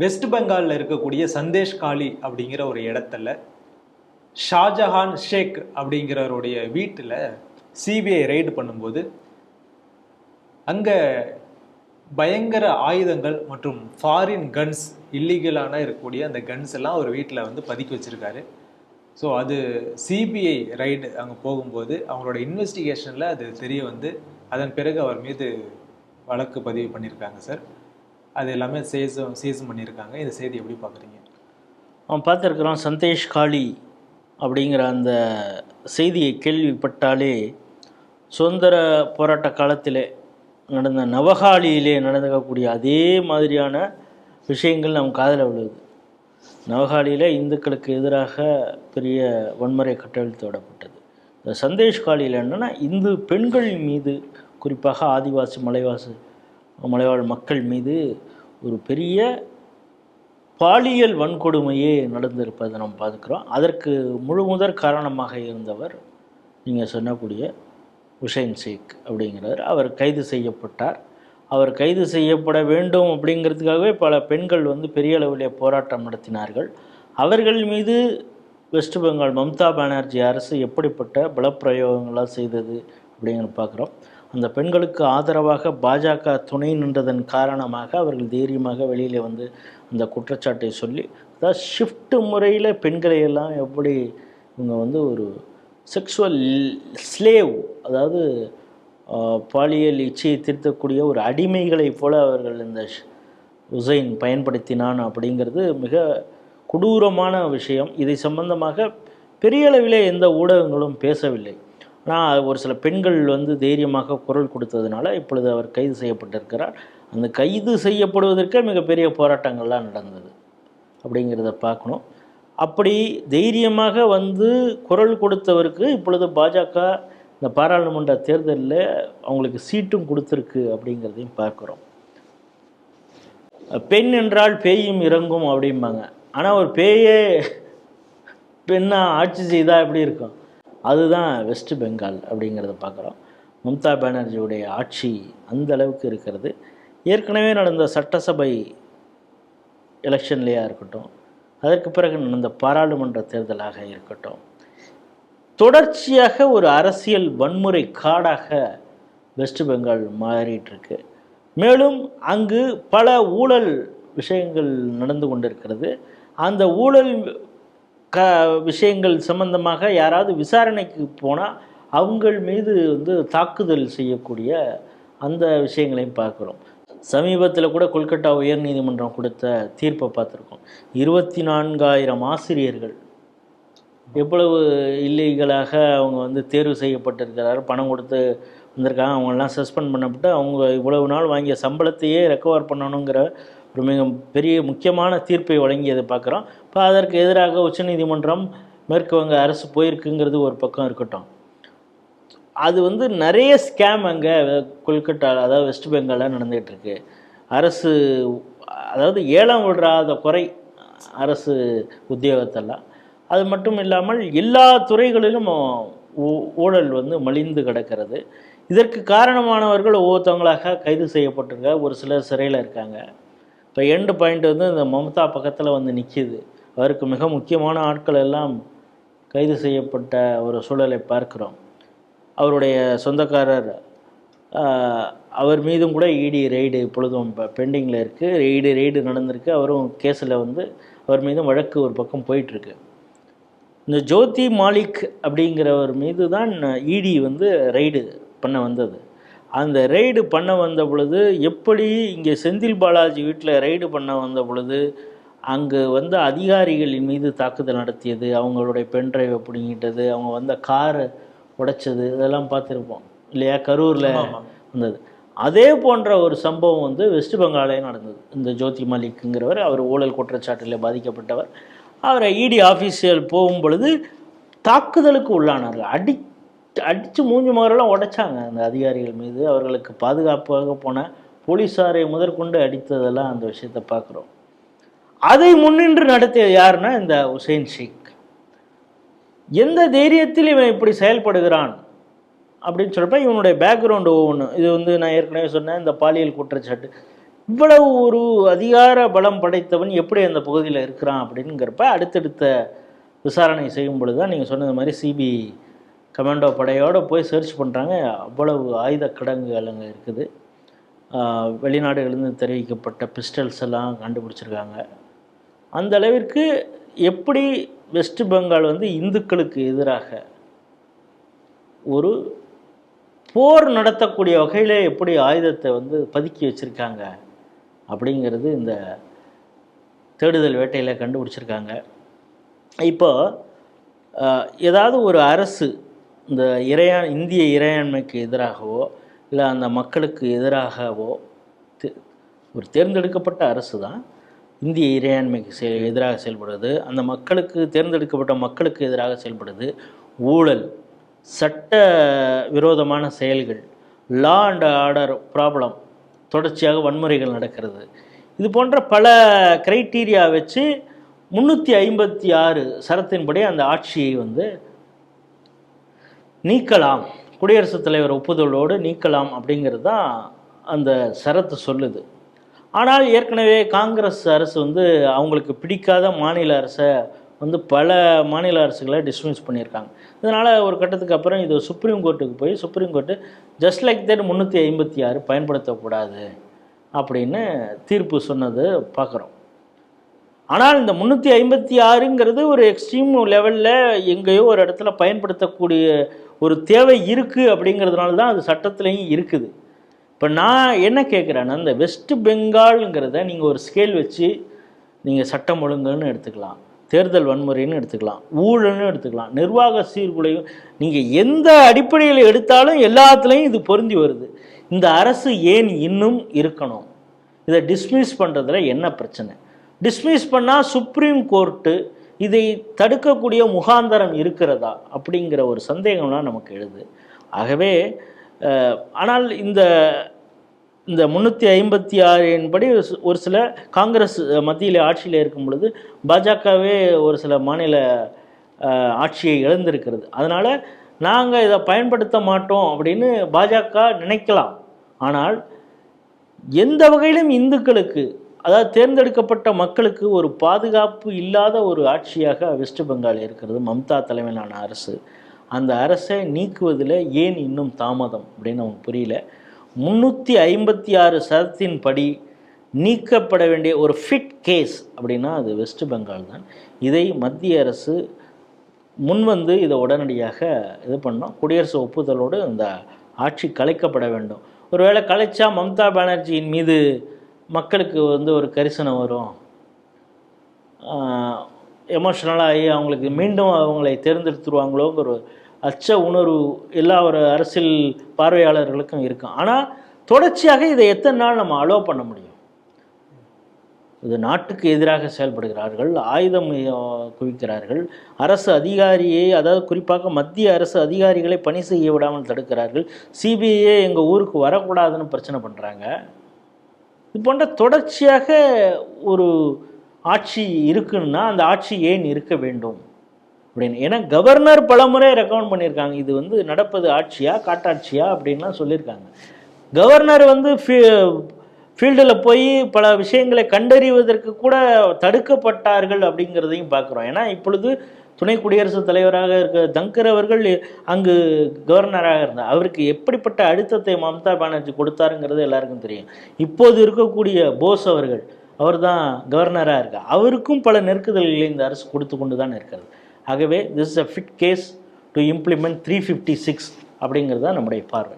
West பெங்காலில் இருக்கக்கூடிய சந்தேஷ் காளி அப்படிங்கிற ஒரு இடத்துல ஷாஜஹான் ஷேக் அப்படிங்கிறவருடைய வீட்டில் சிபிஐ ரெய்டு பண்ணும்போது அங்கே பயங்கர ஆயுதங்கள் மற்றும் ஃபாரின் கன்ஸ் இல்லீகலான இருக்கக்கூடிய அந்த கன்ஸ் எல்லாம் ஒரு வீட்டில் வந்து பதுக்கி வச்சுருக்காரு. ஸோ அது சிபிஐ ரைடு அங்கே போகும்போது அவங்களோட இன்வெஸ்டிகேஷனில் அது தெரிய வந்து அதன் பிறகு அவர் மீது வழக்கு பதிவு பண்ணியிருக்காங்க சார். அது எல்லாமே சேஸும் சீசன் பண்ணியிருக்காங்க. இந்த செய்தி எப்படி பார்க்குறீங்க? அவன் பார்த்துருக்குறான் சந்தேஷ் காளி அப்படிங்கிற அந்த செய்தியை கேள்விப்பட்டாலே சுதந்திர போராட்ட காலத்தில் நடந்த நவகாலியிலே நடந்துக்கக்கூடிய அதே மாதிரியான விஷயங்கள் நம் காதில் விழுது நவகாலியில் இந்துக்களுக்கு எதிராக பெரிய வன்முறை கட்டவிழ்த்து விடப்பட்டது. இந்த சந்தேஷ் காலியில் என்னென்னா இந்து பெண்கள் மீது குறிப்பாக ஆதிவாசி மலைவாசி மலைவாழ் மக்கள் மீது ஒரு பெரிய பாலியல் வன்கொடுமையே நடந்திருப்பதை நம்ம பார்த்துக்கிறோம் அதற்கு முழு முதற் காரணமாக இருந்தவர் நீங்கள் சொன்னக்கூடிய ஹுசைன் ஷேக் அப்படிங்கிறவர் அவர் கைது செய்யப்பட்டார். அவர் கைது செய்யப்பட வேண்டும் அப்படிங்கிறதுக்காகவே பல பெண்கள் வந்து பெரிய அளவிலே போராட்டம் நடத்தினார்கள். அவர்கள் மீது வெஸ்ட் பெங்கால் மம்தா பானர்ஜி அரசு எப்படிப்பட்ட பலப்பிரயோகங்களாக செய்தது அப்படிங்கிற பார்க்குறோம். அந்த பெண்களுக்கு ஆதரவாக பாஜக துணை நின்றதன் காரணமாக அவர்கள் தைரியமாக வெளியில் வந்து அந்த குற்றச்சாட்டை சொல்லி அதாவது ஷிஃப்ட் முறையில் பெண்களை எல்லாம் எப்படி இவங்க வந்து ஒரு செக்ஷுவல் ஸ்லேவ் அதாவது பாலியல் இச்சையை திருத்தக்கூடிய ஒரு அடிமைகளைப் போல அவர்கள் இந்த உசைன் பயன்படுத்தினான் அப்படிங்கிறது மிக கொடூரமான விஷயம். இதை சம்பந்தமாக பெரிய அளவிலே எந்த ஊடகங்களும் பேசவில்லை. ஆனால் ஒரு சில பெண்கள் வந்து தைரியமாக குரல் கொடுத்ததுனால இப்பொழுது அவர் கைது செய்யப்பட்டிருக்கிறார். அந்த கைது செய்யப்படுவதற்கே மிகப்பெரிய போராட்டங்கள்லாம் நடந்தது அப்படிங்கிறத பார்க்கணும். அப்படி தைரியமாக வந்து குரல் கொடுத்தவருக்கு இப்பொழுது பாஜக இந்த பாராளுமன்ற தேர்தலில் அவங்களுக்கு சீட்டும் கொடுத்துருக்கு அப்படிங்கிறதையும் பார்க்குறோம். பெண் என்றால் பேயும் இறங்கும் அப்படிம்பாங்க. ஆனால் ஒரு பேயே பெண்ணாக ஆட்சி செய்தால் எப்படி இருக்கும்? அதுதான் வெஸ்ட் பெங்கால் அப்படிங்கிறத பார்க்குறோம். மம்தா பானர்ஜியுடைய ஆட்சி அந்த அளவுக்கு இருக்கிறது. ஏற்கனவே நடந்த சட்டசபை எலெக்ஷன்லேயா இருக்கட்டும் அதற்கு பிறகு நடந்த பாராளுமன்ற தேர்தலாக இருக்கட்டும் தொடர்ச்சியாக ஒரு அரசியல் வன்முறை காடாக வெஸ்ட் பெங்கால் மாறிட்டுருக்கு. மேலும் அங்கு பல ஊழல் விஷயங்கள் நடந்து கொண்டிருக்கிறது. அந்த ஊழல் க விஷயங்கள் சம்பந்தமாக யாராவது விசாரணைக்கு போனால் அவங்கள் மீது வந்து தாக்குதல் செய்யக்கூடிய அந்த விஷயங்களையும் பார்க்குறோம். சமீபத்தில் கூட கொல்கட்டா உயர்நீதிமன்றம் கொடுத்த தீர்ப்பை பார்த்துருக்கோம். இருபத்தி நான்காயிரம் ஆசிரியர்கள் எவ்வளவு இல்லீகலாக அவங்க வந்து தேர்வு செய்யப்பட்டிருக்கிறார் பணம் கொடுத்து வந்திருக்காங்க அவங்கெல்லாம் சஸ்பெண்ட் பண்ணப்பட்டு அவங்க இவ்வளவு நாள் வாங்கிய சம்பளத்தையே ரெக்கவர் பண்ணணுங்கிற ஒரு மிக பெரிய முக்கியமான தீர்ப்பை வழங்கியதை பார்க்குறோம். இப்போ அதற்கு எதிராக உச்சநீதிமன்றம் மேற்கு வங்க அரசு போயிருக்குங்கிறது ஒரு பக்கம் இருக்கட்டும். அது வந்து நிறைய ஸ்கேம் அங்கே கொல்கட்டா அதாவது வெஸ்ட் பெங்காலில் நடந்துகிட்ருக்கு அரசு அதாவது ஏலம் விடுறாத குறை அரசு உத்தியோகத்தெல்லாம். அது மட்டும் இல்லாமல் எல்லா துறைகளிலும் ஊ- ஊழல் வந்து மலிந்து கிடக்கிறது. இதற்கு காரணமானவர்கள் ஒவ்வொருத்தவங்களாக கைது செய்யப்பட்டிருக்க ஒரு சிலர் சிறையில் இருக்காங்க. இப்போ எண்டு பாயிண்ட் வந்து இந்த மம்தா பக்கத்தில் வந்து நிற்கிது அவருக்கு மிக முக்கியமான ஆட்கள் எல்லாம் கைது செய்யப்பட்ட ஒரு சூழலை பார்க்கிறோம். அவருடைய சொந்தக்காரர் அவர் மீதும் கூட இடி ரெய்டு இப்பொழுதும் பெண்டிங்கில் இருக்குது ரெய்டு ரெய்டு நடந்திருக்கு. அவரும் கேஸில் வந்து அவர் மீதும் வழக்கு ஒரு பக்கம் போயிட்டுருக்கு. இந்த ஜோதி மாலிக் அப்படிங்கிறவர் மீது தான் இடி வந்து ரெய்டு பண்ண வந்தது. அந்த ரெய்டு பண்ண வந்த பொழுது எப்படி இங்கே செந்தில் பாலாஜி வீட்டில் ரெய்டு பண்ண வந்த பொழுது அங்கு வந்த அதிகாரிகளின் மீது தாக்குதல் நடத்தியது அவங்களுடைய பென்ட்ரைவை பிடுங்கிட்டது அவங்க வந்த காரை உடைச்சது இதெல்லாம் பார்த்துருப்போம் இல்லையா? கரூரில் வந்தது. அதே போன்ற ஒரு சம்பவம் வந்து வெஸ்ட் பெங்காலே நடந்தது. இந்த ஜோதி மாலிக்குங்கிறவர் அவர் ஊழல் குற்றச்சாட்டில் பாதிக்கப்பட்டவர். அவரை இடி ஆஃபீஸியல் போகும் பொழுது தாக்குதலுக்கு உள்ளானார்கள். அடி அடித்து மூஞ்சி மாதிரிலாம் உடைச்சாங்க அந்த அதிகாரிகள் மீது. அவர்களுக்கு பாதுகாப்பாக போன போலீஸாரை முதற்கொண்டு அடித்ததெல்லாம் அந்த விஷயத்தை பார்க்குறோம். அதை முன்னின்று நடத்தியது யாருன்னா இந்த உசைன் ஷேக். எந்த தைரியத்தில் இவன் இப்படி செயல்படுகிறான் அப்படின்னு சொல்கிறப்ப இவனுடைய பேக்ரவுண்டு ஒவ்வொன்று இது வந்து நான் ஏற்கனவே சொன்னேன் இந்த பாலியல் குற்றச்சாட்டு. இவ்வளவு ஒரு அதிகார பலம் படைத்தவன் எப்படி அந்த பகுதியில் இருக்கிறான் அப்படிங்கிறப்ப அடுத்தடுத்த விசாரணை செய்யும் பொழுது தான் நீங்கள் சொன்னது மாதிரி சிபிஐ கமாண்டோ படையோடு போய் சர்ச் பண்ணுறாங்க அவ்வளவு ஆயுத கிடங்குகள் அங்கே இருக்குது. வெளிநாடுகளிலிருந்து தெரிவிக்கப்பட்ட பிஸ்டல்ஸ் எல்லாம் கண்டுபிடிச்சிருக்காங்க. அந்த அளவிற்கு எப்படி வெஸ்ட் பெங்கால் வந்து இந்துக்களுக்கு எதிராக ஒரு போர் நடத்தக்கூடிய வகையில் எப்படி ஆயுதத்தை வந்து பதுக்கி வச்சுருக்காங்க அப்படிங்கிறது இந்த தேடுதல் வேட்டையில் கண்டுபிடிச்சிருக்காங்க. இப்போ ஏதாவது ஒரு அரசு இந்த இறையா இந்திய இறையாண்மைக்கு எதிராகவோ இல்லை அந்த மக்களுக்கு எதிராகவோ ஒரு தேர்ந்தெடுக்கப்பட்ட அரசு தான் இந்திய இறையாண்மைக்கு செ எதிராக செயல்படுது. அந்த மக்களுக்கு தேர்ந்தெடுக்கப்பட்ட மக்களுக்கு எதிராக செயல்படுது. ஊழல் சட்ட விரோதமான செயல்கள் லா அண்ட் ஆர்டர் ப்ராப்ளம் தொடர்ச்சியாக வன்முறைகள் நடக்கிறது. இது போன்ற பல கிரைட்டீரியா வச்சு முந்நூற்றி ஐம்பத்தி ஆறு சரத்தின்படி அந்த ஆட்சியை வந்து நீக்கலாம். குடியரசுத் தலைவர் ஒப்புதலோடு நீக்கலாம் அப்படிங்கிறது தான் அந்த சரத்து சொல்லுது. ஆனால் ஏற்கனவே காங்கிரஸ் அரசு வந்து அவங்களுக்கு பிடிக்காத மாநில அரசை வந்து பல மாநில அரசுகளை டிஸ்மிஸ் பண்ணியிருக்காங்க. இதனால் ஒரு கட்டத்துக்கு அப்புறம் இது சுப்ரீம் கோர்ட்டுக்கு போய் supreme court just like that முந்நூற்றி ஐம்பத்தி ஆறு பயன்படுத்தக்கூடாது அப்படின்னு தீர்ப்பு சொன்னது பார்க்குறோம் ஆனால் இந்த முந்நூற்றி ஐம்பத்தி ஆறுங்கிறது ஒரு எக்ஸ்ட்ரீம் லெவலில் எங்கேயோ ஒரு இடத்துல பயன்படுத்தக்கூடிய ஒரு தேவை இருக்குது அப்படிங்கிறதுனால தான் அது சட்டத்துலேயும் இருக்குது. இப்போ நான் என்ன கேட்குறேன்னா இந்த வெஸ்ட் பெங்கால்ங்கிறத நீங்கள் ஒரு ஸ்கேல் வச்சு நீங்கள் சட்டம் ஒழுங்குன்னு எடுத்துக்கலாம். தேர்தல் வன்முறைன்னு எடுத்துக்கலாம். ஊழல்னு எடுத்துக்கலாம். நிர்வாக சீர்குலையும் நீங்கள் எந்த அடிப்படையில் எடுத்தாலும் எல்லாத்துலேயும் இது பொருந்தி வருது. இந்த அரசு ஏன் இன்னும் இருக்கணும்? இதை டிஸ்மிஸ் பண்ணுறதுல என்ன பிரச்சனை? டிஸ்மிஸ் பண்ணால் சுப்ரீம் கோர்ட்டு இதை தடுக்கக்கூடிய முகாந்தரம் இருக்கிறதா? அப்படிங்கிற ஒரு சந்தேகம்லாம் நமக்கு எழுது. ஆகவே ஆனால் இந்த இந்த முந்நூற்றி ஐம்பத்தி ஆறின் படி ஒரு சில காங்கிரஸ் மத்தியில் ஆட்சியில் இருக்கும் பொழுது பாஜகவே ஒரு சில மாநில ஆட்சியை இழந்திருக்கிறது. அதனால் நாங்கள் இதை பயன்படுத்த மாட்டோம் அப்படின்னு பாஜக நினைக்கலாம். ஆனால் எந்த வகையிலும் இந்துக்களுக்கு அதாவது தேர்ந்தெடுக்கப்பட்ட மக்களுக்கு ஒரு பாதுகாப்பு இல்லாத ஒரு ஆட்சியாக வெஸ்ட் பெங்கால் இருக்கிறது மம்தா தலைமையிலான அரசு. அந்த அரசை நீக்குவதில் ஏன் இன்னும் தாமதம் அப்படின்னு நமக்கு புரியல. முந்நூற்றி ஐம்பத்தி ஆறு சதத்தின் படி நீக்கப்பட வேண்டிய ஒரு ஃபிட் கேஸ் அப்படின்னா அது வெஸ்ட் பெங்கால் தான். இதை மத்திய அரசு முன்வந்து இதை உடனடியாக இது பண்ணோம். குடியரசு ஒப்புதலோடு இந்த ஆட்சி கலைக்கப்பட வேண்டும். ஒருவேளை கலைச்சா மம்தா பானர்ஜியின் மீது மக்களுக்கு வந்து ஒரு கரிசனம் வரும். எமோஷ்னலாகி அவங்களுக்கு மீண்டும் அவங்களை தேர்ந்தெடுத்துருவாங்களோங்கிற ஒரு அச்ச உணர்வு எல்லா ஒரு அரசியல் பார்வையாளர்களுக்கும் இருக்கும். ஆனால் தொடர்ச்சியாக இதை எத்தனை நாள் நம்ம அலோவ் பண்ண முடியும்? இது நாட்டுக்கு எதிராக செயல்படுகிறார்கள் ஆயுதம் குவிக்கிறார்கள் அரசு அதிகாரியை அதாவது குறிப்பாக மத்திய அரசு அதிகாரிகளை பணி செய்ய விடாமல் தடுக்கிறார்கள். சிபிஐ எங்கள் ஊருக்கு வரக்கூடாதுன்னு பிரச்சனை பண்ணுறாங்க இது போன்ற தொடர்ச்சியாக ஒரு ஆட்சி இருக்குன்னா அந்த ஆட்சி ஏன் இருக்க வேண்டும்? அப்படின்னு. ஏன்னா கவர்னர் பலமுறை ரெக்கமெண்ட் பண்ணியிருக்காங்க. இது வந்து நடப்பது ஆட்சியா காட்டாட்சியா அப்படின்லாம் சொல்லியிருக்காங்க. கவர்னர் வந்து ஃபீல்டில் போய் பல விஷயங்களை கண்டறிவதற்கு கூட தடுக்கப்பட்டார்கள் அப்படிங்கிறதையும் பார்க்குறோம். ஏன்னா இப்பொழுது துணை குடியரசுத் தலைவராக இருக்க தங்கர் அவர்கள் அங்கு கவர்னராக இருந்தார். அவருக்கு எப்படிப்பட்ட அழுத்தத்தை மம்தா பானர்ஜி கொடுத்தாருங்கிறது எல்லாருக்கும் தெரியும். இப்போது இருக்கக்கூடிய போஸ் அவர்கள் அவர் தான் கவர்னராக இருக்கார் அவருக்கும் பல நெருக்குதல்களை இந்த அரசு கொடுத்து கொண்டு தான் இருக்கிறது. ஆகவே this is a fit case to implement three fifty six அப்படிங்கிறது தான் நம்முடைய பார்வை.